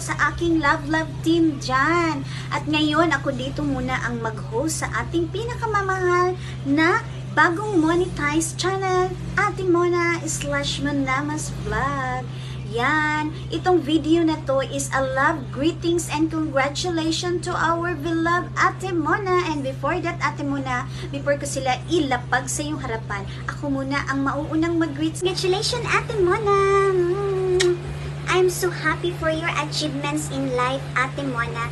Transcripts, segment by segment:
love, shout out sa aking love love team dyan. At ngayon, ako dito muna ang mag-host sa ating pinakamamahal na bagong monetized channel, Ate Mona slash Manamas Vlog. Yan, itong video na to is a love greetings and congratulations to our beloved Ate Mona. And before that, Ate Mona, before ko sila ilapag sa iyong harapan, ako muna ang mauunang mag-greet. Congratulations, Ate Mona! Mm. I'm so happy for your achievements in life, Ate Mona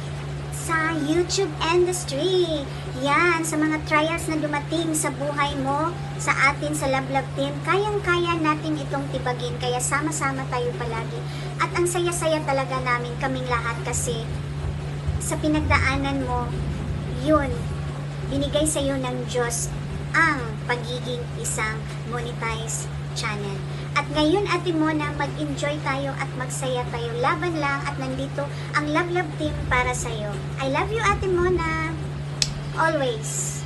sa YouTube industry. Yan, sa mga trials na dumating sa buhay mo, sa atin sa Love Love Team, kayang-kaya natin itong tibagin. Kaya sama-sama tayo palagi. At ang saya-saya talaga namin kaming lahat kasi sa pinagdaanan mo, yun, binigay sa iyo ng Diyos ang pagiging isang monetized channel. At ngayon, Ate Mona, mag-enjoy tayo at magsaya tayo. Laban lang at nandito ang Love Love Team para sa'yo. I love you, Ate Mona. Always.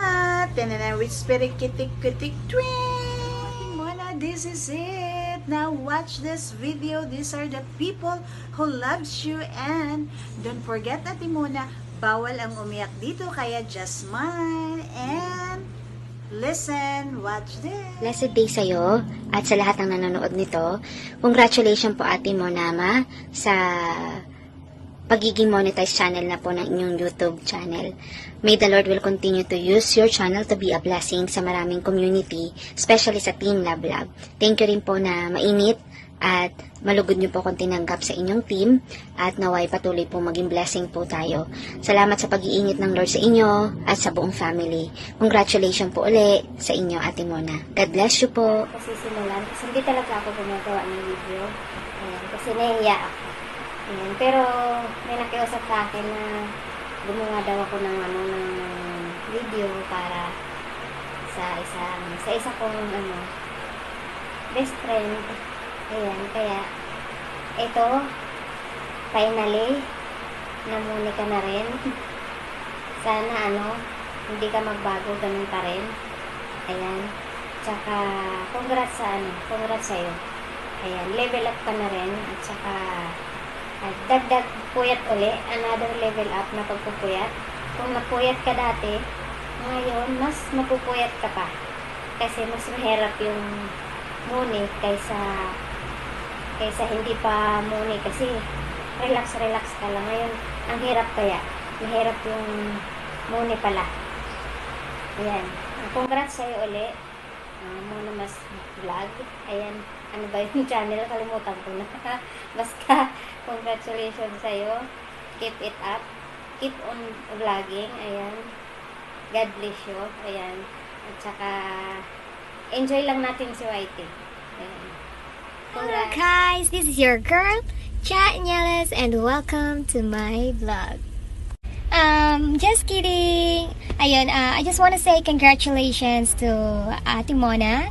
At na with spirit kitik kitik twing. Mona, this is it. Now watch this video. These are the people who loves you and don't forget Ate Mona, bawal ang umiyak dito kaya just smile and listen, watch this. Blessed day sa'yo at sa lahat ng nanonood nito. Congratulations po Ate Monama sa pagiging monetized channel na po ng inyong YouTube channel. May the Lord will continue to use your channel to be a blessing sa maraming community, especially sa Team Love Love. Thank you rin po na mainit at malugod niyo po kung tinanggap sa inyong team at naway patuloy po maging blessing po tayo. Salamat sa pag-iinit ng Lord sa inyo at sa buong family. Congratulations po uli sa inyo, Ate Mona. God bless you po. kasi simulan. Kasi hindi talaga ako gumagawa ng video. Ayan, kasi nahiya ako. Ayan, pero may nakiusap sa akin na gumawa daw ako ng ano ng video para sa isang sa isa kong ano best friend. Ayan, kaya ito finally namuni ka na rin. Sana ano, hindi ka magbago, ganun pa rin. Ayan. Tsaka, congrats sa ano, congrats sa'yo. Ayan, level up ka na rin. At saka, at dagdag puyat uli, another level up na pagpupuyat. Kung napuyat ka dati, ngayon, mas mapupuyat ka pa. Kasi mas mahirap yung muni kaysa kaysa hindi pa muni kasi relax relax ka lang. Ngayon ang hirap kaya mahirap yung muni pala. Ayan. Congrats sa'yo uli uh, muna mas vlog. Ayan. Ano ba yung channel? Kalimutan ko na. Basta congratulations sa'yo. Keep it up. Keep on vlogging. Ayan. God bless you. Ayan. At saka enjoy lang natin si Whitey ayan Hello guys, this is your girl, Chat Nieles, and welcome to my vlog. Um, just kidding. Ayun, uh, I just want to say congratulations to Ate Mona.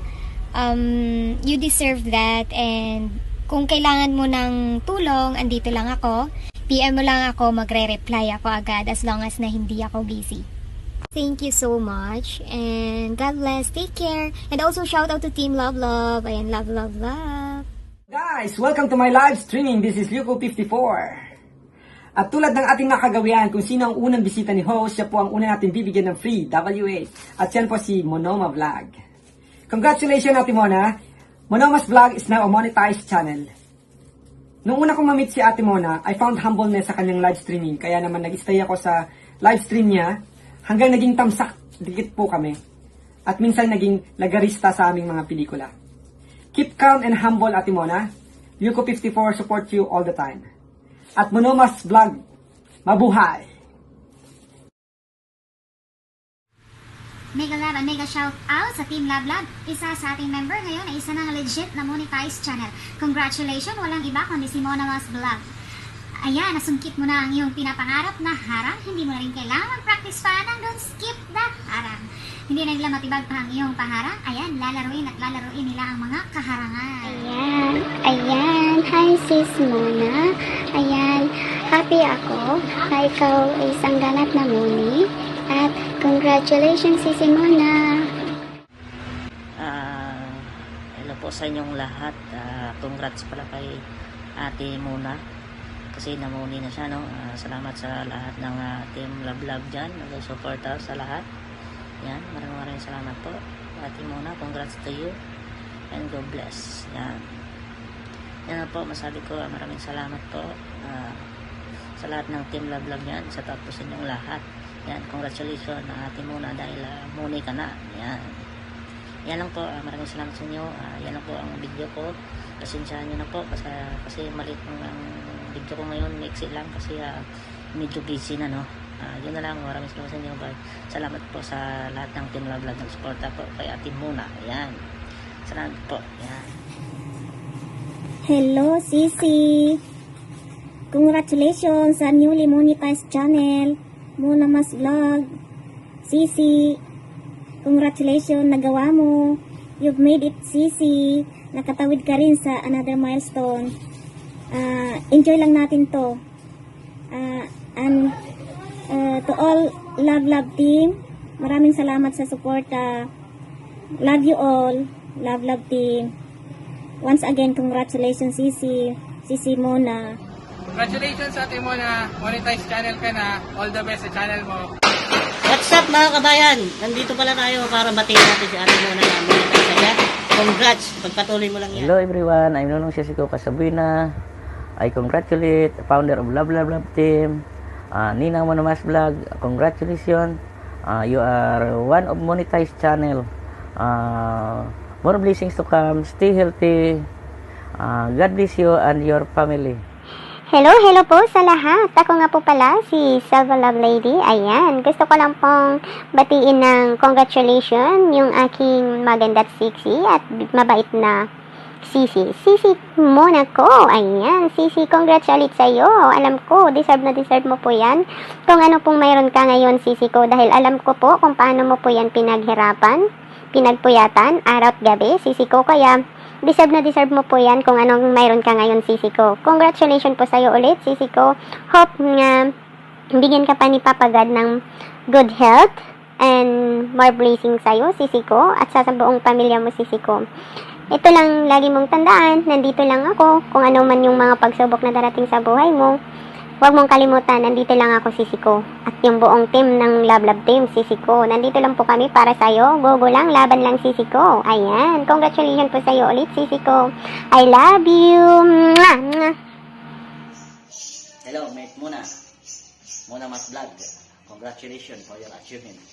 Um, you deserve that and kung kailangan mo ng tulong, andito lang ako. PM mo lang ako, magre-reply ako agad as long as na hindi ako busy. Thank you so much and God bless. Take care. And also shout out to Team Love Love. Ayan, love, love, love. Guys, welcome to my live streaming. This is Yuko54. At tulad ng ating nakagawian, kung sino ang unang bisita ni host, siya po ang una natin bibigyan ng free WH. At yan po si Monoma Vlog. Congratulations, Ate Mona. Monoma's Vlog is now a monetized channel. Nung una kong mamit si Ate Mona, I found humbleness sa kanyang live streaming. Kaya naman nag-stay ako sa live stream niya hanggang naging tamsak dikit po kami. At minsan naging lagarista sa aming mga pelikula. Keep calm and humble, Ate Mona. Yuko54 support you all the time. At Monomas Vlog, mabuhay! Mega love and mega shout out sa Team Lab Lab. Isa sa ating member ngayon ay isa ng legit na monetized channel. Congratulations, walang iba kundi si Mona Mas Vlog. Ayan, nasungkit mo na ang iyong pinapangarap na harang. Hindi mo na rin kailangan mag-practice pa ng don't skip the harang. Hindi na nila matibag pa ang iyong paharang. Ayan, lalaruin at lalaruin nila ang mga kaharangan. Ayan, ayan. Hi sis Mona. Ayan, happy ako na ikaw ay isang ganap na muni. At congratulations sis Mona. Ah, hello po sa inyong lahat. Ah, congrats pala kay ate Muna kasi namuni na siya no? Ah, salamat sa lahat ng ah, team Love Love dyan. Nag-suporta sa lahat. Yan maraming maraming salamat po. Ate Muna congrats to you. And God bless. Yan. Yan po masabi ko ah, maraming salamat po ah, sa lahat ng team Love Love yan sa tapos inyong lahat. Yan congratulations na ate Muna dahil uh, muni ka na. Yan. Yan lang po, ah, maraming salamat sa inyo. Ah, yan lang po ang video ko. Pasensyahan nyo na po kasi, kasi maliit ang video ko ngayon. Mixi lang kasi ah, medyo busy na no. Ah, yun na lang, maraming salamat sa inyo. Bye. Salamat po sa lahat ng Love ng suporta po kay Ate Muna. Ayan. Salamat po. Ayan. Hello, Sisi! Congratulations sa newly monetized channel. Muna Mas Vlog. Sisi, congratulations, nagawa mo. You've made it, Sisi. Nakatawid ka rin sa another milestone. Ah, enjoy lang natin to. Ah, and uh, to all Love Love team, maraming salamat sa suporta. Love you all. Love Love team. Once again, congratulations Sisi. Sisi Mona. Congratulations sa ating mo na monetize channel ka na. All the best sa channel mo. What's up mga kabayan? Nandito pala tayo para batiin natin si Ate Mona na monetize na siya. Congrats! Pagpatuloy mo lang yan. Hello everyone, I'm Nunong Sisiko Kasabuina. I congratulate founder of Love Love Love Team, uh, Nina Monomas Vlog. Congratulations, uh, you are one of monetized channel. Uh, more blessings to come. Stay healthy. Uh, God bless you and your family. Hello, hello po sa lahat. Ako nga po pala si Selva Love Lady. Ayan, gusto ko lang pong batiin ng congratulations yung aking maganda at sexy at mabait na Sisi. Sisi Monaco. Ayan, Sisi, congrats ulit sa'yo. Alam ko, deserve na deserve mo po yan. Kung ano pong mayroon ka ngayon, Sisi ko, dahil alam ko po kung paano mo po yan pinaghirapan, pinagpuyatan, araw at gabi, Sisi ko. Kaya, deserve na deserve mo po yan kung anong mayroon ka ngayon, Sisi ko. Congratulations po sa'yo ulit, Sisi ko. Hope nga bigyan ka pa ni Papa God ng good health and more blessings sa'yo, Sisi ko, at sa buong pamilya mo, Sisi ko. Ito lang lagi mong tandaan, nandito lang ako, kung ano man yung mga pagsubok na darating sa buhay mo. Huwag mong kalimutan, nandito lang ako, Sisi ko. At yung buong team ng Love Love Team, Sisi ko. Nandito lang po kami para sa'yo. Gogo lang, laban lang, Sisi ko. Ayan, congratulations po sa'yo ulit, Sisi ko. I love you. Mwah, mwah. Hello, mate Mona. Mona Mas Vlog. Congratulations for your achievement.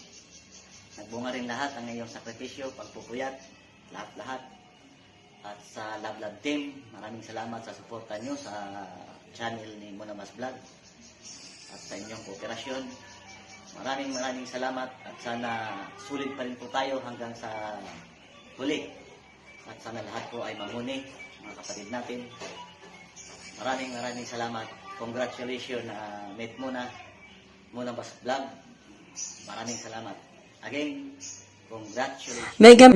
Nagbunga rin lahat ang iyong sakripisyo, pagpupuyat, lahat-lahat. At sa Love Love Team, maraming salamat sa suporta nyo sa channel ni Mona Mas Vlog at sa inyong kooperasyon. Maraming maraming salamat at sana sulit pa rin po tayo hanggang sa huli. At sana lahat po ay mamuni, mga kapatid natin. Maraming maraming salamat. Congratulations na mate muna. Muna Bas Vlog. Maraming salamat. Again, congratulations. Mega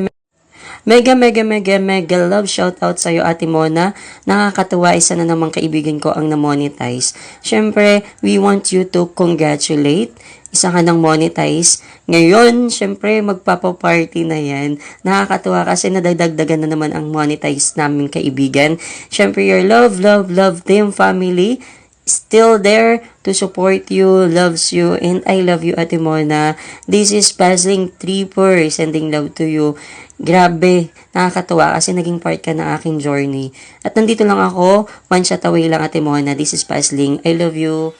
Mega, mega, mega, mega love shoutout sa'yo, Ate Mona. Nakakatuwa, isa na namang kaibigan ko ang na-monetize. Siyempre, we want you to congratulate. Isa ka nang monetize. Ngayon, siyempre, magpapaparty na yan. Nakakatuwa kasi nadagdagan na naman ang monetize naming kaibigan. Siyempre, your love, love, love team family still there to support you, loves you, and I love you, Ate Mona. This is Pasling Tripper, sending love to you. Grabe, nakakatuwa kasi naging part ka ng aking journey. At nandito lang ako, one shot away lang, Ate Mona. This is Pasling. I love you.